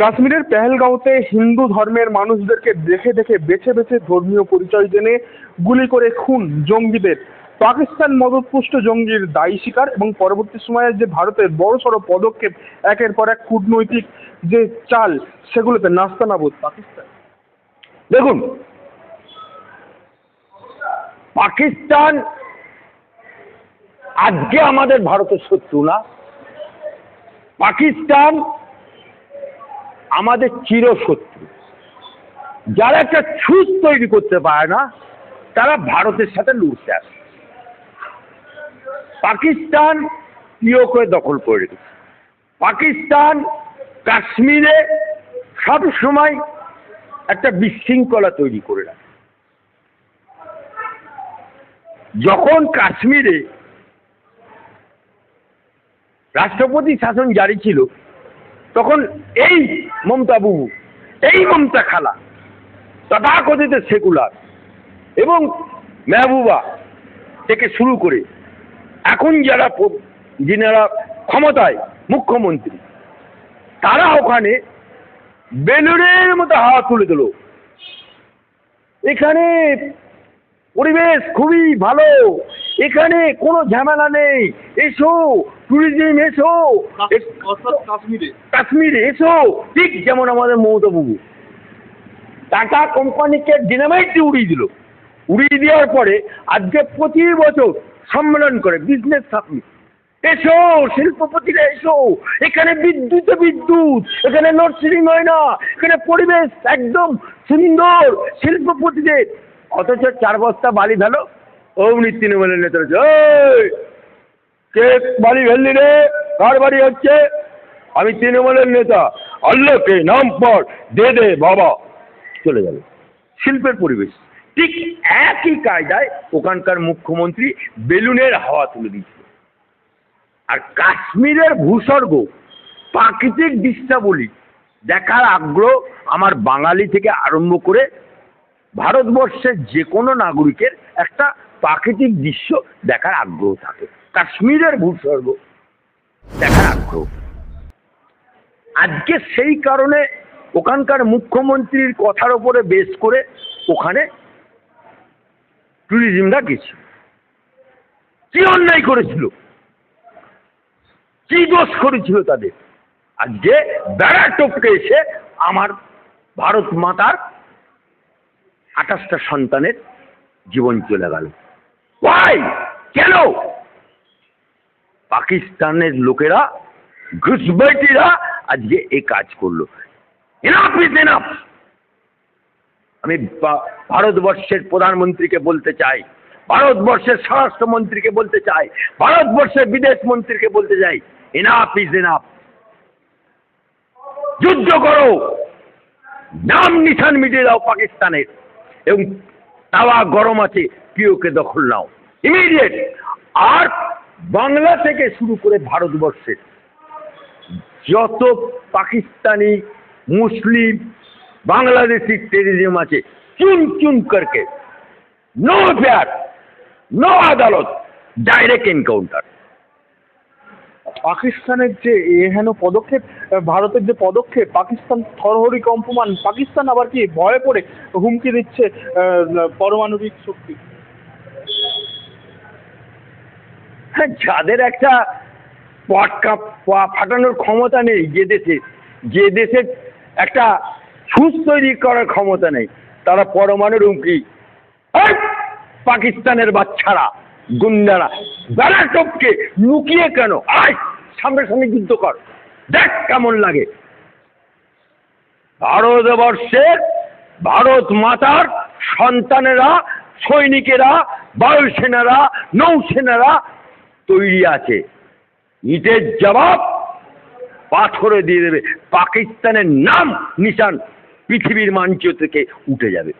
কাশ্মীরের পেহেলগাঁওতে হিন্দু ধর্মের মানুষদেরকে দেখে দেখে বেছে বেছে ধর্মীয় পরিচয় জেনে গুলি করে খুন জঙ্গিদের। পাকিস্তান মদতপুষ্ট জঙ্গির দায়ী স্বীকার এবং পরবর্তী সময়ে যে ভারতের বড়সড় পদক্ষেপ, একের পর এক কূটনৈতিক যে চাল, সেগুলোতে নাস্তানাবুদ পাকিস্তান। দেখুন, পাকিস্তান আজকে আমাদের ভারতের শত্রু না। পাকিস্তান আমাদের চিরশত্রু। যারা একটা ছুঁচ তৈরি করতে পারে না, তারা ভারতের সাথে লড়তে আসে। পাকিস্তান করে দখল করে রেখেছে। পাকিস্তান কাশ্মীরে সব সময় একটা বিশৃঙ্খলা তৈরি করে রাখে। যখন কাশ্মীরে রাষ্ট্রপতি শাসন জারি ছিল তখন এই মমতা বুবু, এই মমতা খালা, তথাকথিত সেকুলার এবং মেহবুবা থেকে শুরু করে এখন যারা যিনারা ক্ষমতায় মুখ্যমন্ত্রী, তারা ওখানে বেলুনের মতো হাওয়া তুলে দিল। এখানে পরিবেশ খুবই ভালো। এখানে কোনো ঝামেলা নেই। এসো ট্যুরিজম এসো। কাশ্মীরে কাশ্মীরে। এসো। ঠিক যেমন আমাদের মমতা বাবু টাটা কোম্পানিকে ডিনামাইট দিয়ে উড়িয়ে দিল। উড়িয়ে দেওয়ার পরে আজকে প্রতি বছর সম্মেলন করে বিজনেস সামিট এসো শিল্পপতিরা এসো। এখানে বিদ্যুৎ বিদ্যুৎ। এখানে লোডশেডিং হয় না এখানে পরিবেশ একদম সুন্দর শিল্পপতিদের। অথচ চার বস্তা বালি ফেলো। অমনি তৃণমূলের নেতারা বলছে, "এই, কে বাড়ি ফেললি রে? কার বাড়ি হচ্ছে? আমি তৃণমূলের নেতা। আল্লাহকে নাম পর দে দে বাবা। চলে গেল। শিল্পের পরিবেশ। ঠিক একই কায়দায় ওখানকার মুখ্যমন্ত্রী বেলুনের হাওয়া তুলে দিয়েছিল। আর কাশ্মীরের ভূস্বর্গ প্রাকৃতিক দৃশ্যাবলী দেখার আগ্রহ আমার বাঙালি থেকে আরম্ভ করে ভারতবর্ষের যে কোনো নাগরিকের একটা প্রাকৃতিক দৃশ্য দেখার আগ্রহ থাকে। কাশ্মীরের ভূস্বর্গ দেখার আগ্রহ। আজকে সেই কারণে ওখানকার মুখ্যমন্ত্রীর কথার ওপরে বেস করে ওখানে ট্যুরিজমরা গেছিল। কি অন্যায় করেছিল? কি দোষ করেছিল তাদের? আজকে বেড়া টপকে এসে আমার ভারত মাতার আঠাশটা সন্তানের জীবন চলে গেল। ভাই কেন? পাকিস্তানের লোকেরা, ঘুষবাইটিরা আজকে এ কাজ করল। আমি ভারতবর্ষের প্রধানমন্ত্রীকে বলতে চাই, ভারতবর্ষের স্বরাষ্ট্রমন্ত্রীকে বলতে চাই, ভারতবর্ষের বিদেশ মন্ত্রীকে বলতে চাই এনাফ ইজ এনাফ যুদ্ধ করো! নাম নিশান মিটিয়ে দাও পাকিস্তানের। এবং তাওয়া গরম আছে প্রিয়কে দখল নাও। ইমিডিয়েট আর বাংলা থেকে শুরু করে ভারতবর্ষের যত পাকিস্তানি, মুসলিম, বাংলাদেশি টেরিজম আছে, চুন চুন করকে। নো ফেয়ার নো আদালত ডাইরেক্ট এনকাউন্টার পাকিস্তানের যে এহেন পদক্ষেপ ভারতের যে পদক্ষেপ পাকিস্তান থরহরি কম্পমান পাকিস্তান আবার কি ভয়ে পড়ে হুমকি দিচ্ছে পারমাণবিক শক্তি? হ্যাঁ, যাদের একটা পটকা ফাটানোর ক্ষমতা নেই যে দেশে যে দেশের একটা সুস তৈরি করার ক্ষমতা নেই তারা পরমাণুর হুমকি পাকিস্তানের বাচ্চারা গুন্ডারা বেড়া টপকে লুকিয়ে কেন? আয়! সামনে সামনে যুদ্ধ কর। দেখ কেমন লাগে। ভারতবর্ষের ভারত মাতার সন্তানেরা, সৈনিকেরা, বায়ুসেনারা, নৌসেনারা তৈরি আছে। ইটের জবাব পাথরে দিয়ে দেবে। পাকিস্তানের নাম নিশান পৃথিবীর মানচিত্র থেকে উঠে যাবে।